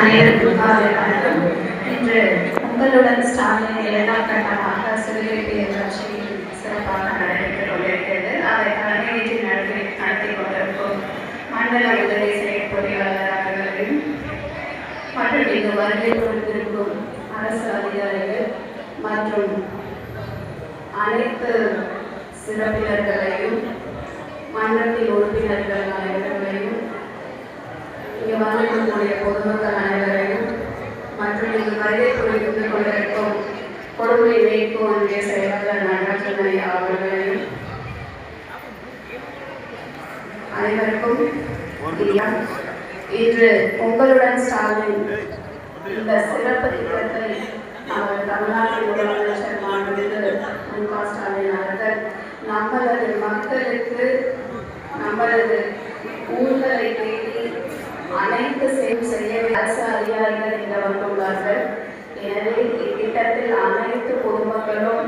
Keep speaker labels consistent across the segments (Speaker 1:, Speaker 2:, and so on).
Speaker 1: அனைவருக்கும் வணக்கம் இன்று உங்களுடன் ஸ்டாலின் இரண்டாம் கட்டமாக சிறுகேட்டு நிகழ்ச்சியில் சிறப்பாக நடைபெற்றுக் கொண்டிருக்கிறது அதை தலைமையேற்று நடத்தி நடத்தி கொண்டிருக்கும் மண்டல உதவி செயற் அவர்களையும் மற்றும் இங்கு வருகை கொடுத்திருக்கும் அரசு அதிகாரிகள் மற்றும் அனைத்து சிறப்பினர்களையும் மன்றத்தின் உறுப்பினர்கள் அனைவர்களையும் இங்கு வந்திருக்கக்கூடிய பொதுமக்கள் அனைவரையும் மற்றும் இங்கு வருகை புரிந்து கொண்டிருக்கும் கொடுமை மீட்பு ஒன்றிய செயலாளர் நடராஜனை அவர்களையும் அனைவருக்கும் இன்று உங்களுடன் ஸ்டாலின் இந்த சிறப்பு திட்டத்தை அவர் தமிழ்நாட்டின் முதலமைச்சர் மாண்புமிகு மு க ஸ்டாலின் அவர்கள் நம்மளது மக்களுக்கு நம்மளது ஊர்களை அனைத்து செயல் செய்ய அரசு அதிகாரிகள் இங்கு வந்துள்ளார்கள். எனவே இத்திட்டத்தில் அனைத்து பொதுமக்களும்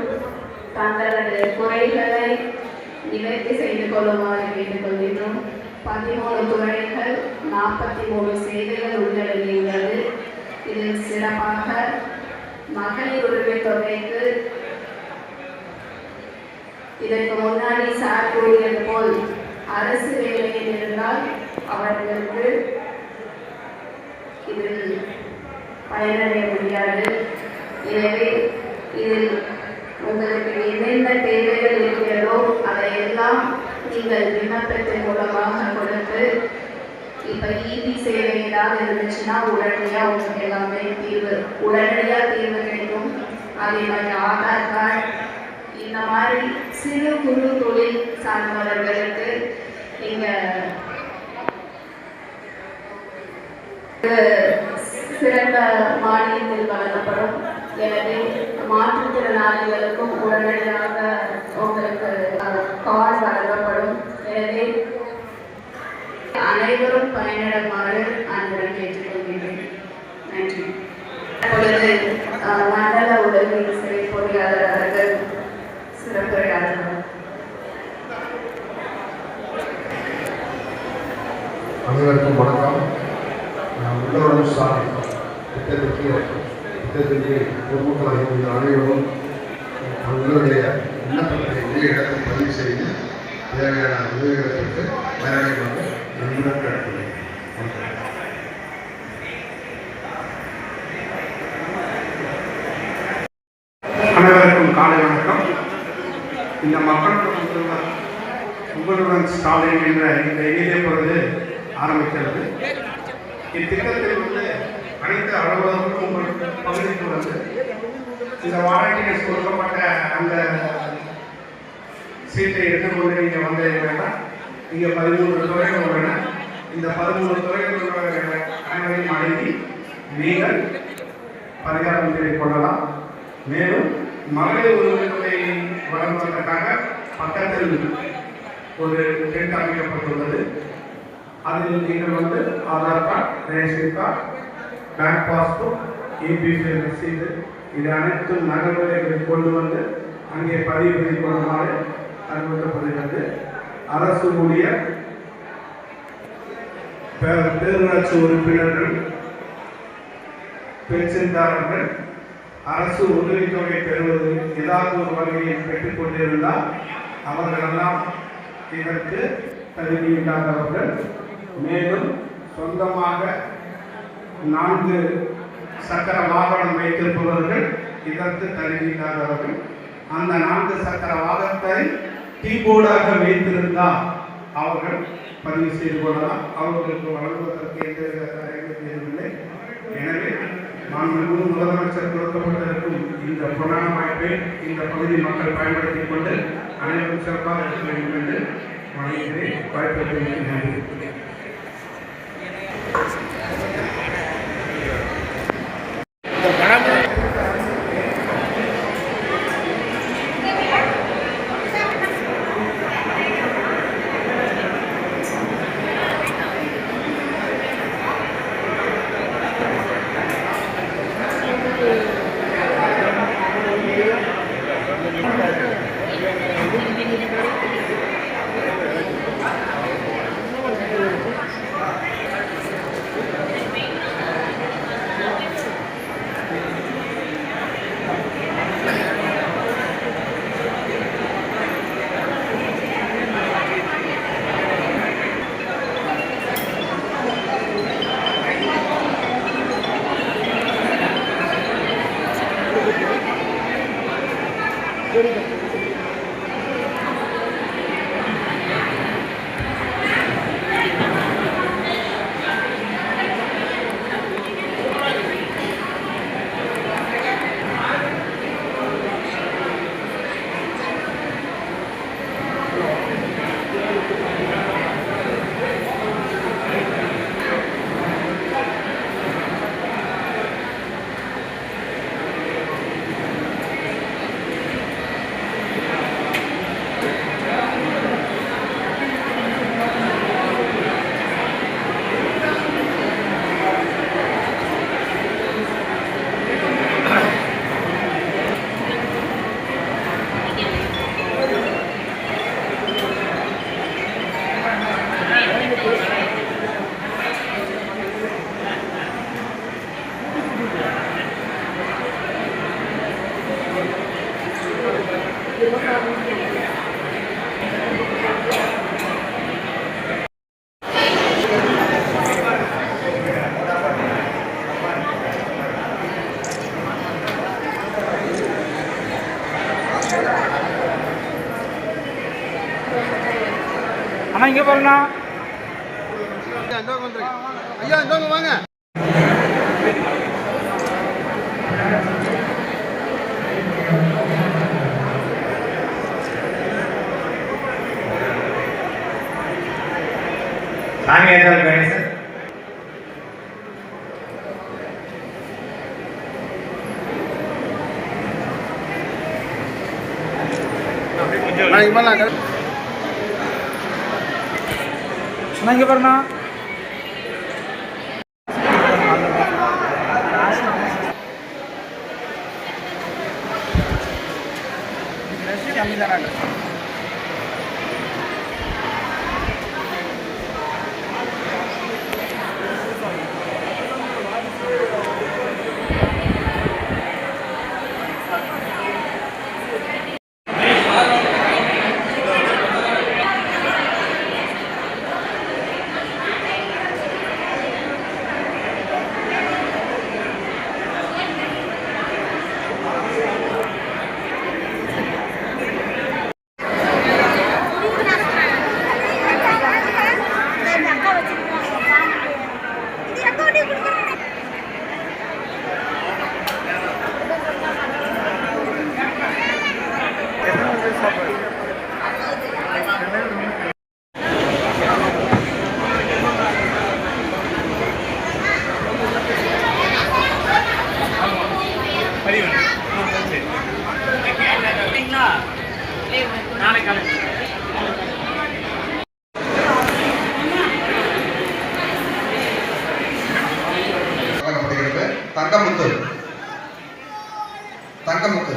Speaker 1: தங்களது குறைகளை நிவர்த்தி செய்து கொள்ளுமாறு கேட்டுக்கொள்கின்றோம் பதிமூணு துறைகள் நாற்பத்தி மூணு சேவைகள் உள்ளடங்கியுள்ளது இதில் சிறப்பாக மகளிர் உரிமை தொகைக்கு இதற்கு முன்னாடி சார் கூறியது போல் அரசு வேலையில் இருந்தால் அவர்களுக்கு இதில் பயனடைய முடியாது. எனவே இதில் உங்களுக்கு என்னென்ன தேவைகள் இருக்கிறதோ அதையெல்லாம் நீங்கள் விண்ணப்பத்தின் மூலமாக கொடுத்து இப்போ இபி சேவை ஏதாவது இருந்துச்சுன்னா உடனடியாக உங்களுக்கு எல்லாமே தீர்வு உடனடியாக தீர்வு கிடைக்கும். அதே மாதிரி ஆதார் கார்டு இந்த மாதிரி சிறு குறு தொழில் சார்ந்தவர்களுக்கு நீங்கள் சிறந்த மானியத்தில் வழங்கப்படும். எனவே மாற்றுத்திறனாளிகளுக்கும் உடனடியாக உங்களுக்கு கார்டு வழங்கப்படும். எனவே அனைவரும் பயனிடுமாறு அன்புடன் கேட்டுக்கொள்கிறேன் நன்றி. அப்பொழுது மண்டல உதவி சிறை பொறியாளர் அவர்கள் சிறப்புரையாற்றுவார்
Speaker 2: அனைவருக்கும் வணக்கம். நான் உள்ளவரும் திட்டத்திற்கு திட்டத்திற்கு பொதுமக்களாக இருந்த அனைவரும் அவர்களுடைய விண்ணப்பத்தை உரிய இடத்தில் பதிவு செய்து தேவையான உதவிகளுக்கு பயனடைமாறு நன்றியுடன் கேட்டுக்கொள்கிறேன்.
Speaker 3: அனைவருக்கும் காலை வணக்கம். இந்த மக்கள் உங்களுடன் ஸ்டாலின் என்ற இந்த இணைய பொழுது ஆரம்பிக்கிறது. இத்திட்டத்தில் உள்ள அனைத்து அலுவலர்களும் உங்களுக்கு பகுதிக்கு வந்து இந்த வாரண்டியர்ஸ் கொடுக்கப்பட்ட அந்த சீட்டை எடுத்துக்கொண்டு நீங்கள் வந்தீங்கன்னா இங்கே பதிமூணு துறைகள் உள்ளன. இந்த பதிமூணு துறைகள் அனைவரையும் அணுகி நீங்கள் பரிகாரம் செய்து கொள்ளலாம். மேலும் மகளிர் உரிமைகளை வழங்குவதற்காக பக்கத்தில் ஒரு டென்ட் அமைக்கப்பட்டுள்ளது. அதில் நீங்கள் வந்து Aadhaar card ration card bank passbook EPP ரசீது இது அனைத்தும் நகர்வுகளை கொண்டு வந்து அங்கே பதிவு செய்து கொள்ளுமாறு அறிவுறுத்தப்படுகிறது. அரசு ஊழியர் பேரூராட்சி உறுப்பினர்கள் பென்ஷன்தாரர்கள் அரசு உதவித்தொகை பெறுவது ஏதாவது ஒரு வகையில் பெற்றுக்கொண்டிருந்தால் அவர்களெல்லாம் இதற்கு தகுதியில்லாதவர்கள் மேலும் சொந்தமாக நான்கு சக்கர வாகனம் வைத்திருப்பவர்கள் இதற்கு தருகிறார்கள் அந்த நான்கு சக்கர வாகனத்தை கீபோர்டாக வைத்திருந்தால் அவர்கள் பதிவு செய்து கொள்ளலாம். அவர்களுக்கு வழங்குவதற்கு எந்தவித தடையும் எனவே நான் முழு முதலமைச்சர் கொடுக்கப்பட்டிருக்கும் இந்த புராண வாய்ப்பை இந்த பகுதி மக்கள் பயன்படுத்திக் கொண்டு அனைவரும் சிறப்பாக இருக்க வேண்டும் என்று வாய்ப்பை நன்றி
Speaker 4: அண்ணா இங்கே பாருண்ணா.
Speaker 5: ஐயா இந்தவங்க வாங்க.
Speaker 6: சாமியார் கணேசன்
Speaker 4: அண்ணா இங்கே பாருண்ணா
Speaker 3: தங்கமுத்து தங்கமுத்து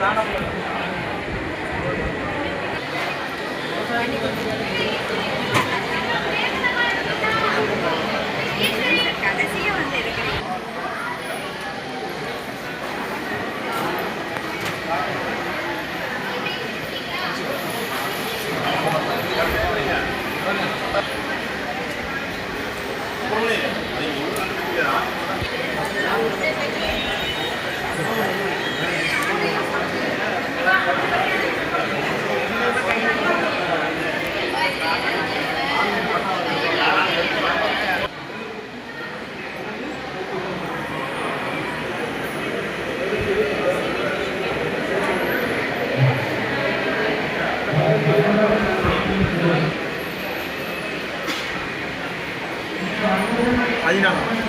Speaker 3: నాన్న ア
Speaker 5: イ
Speaker 2: ラ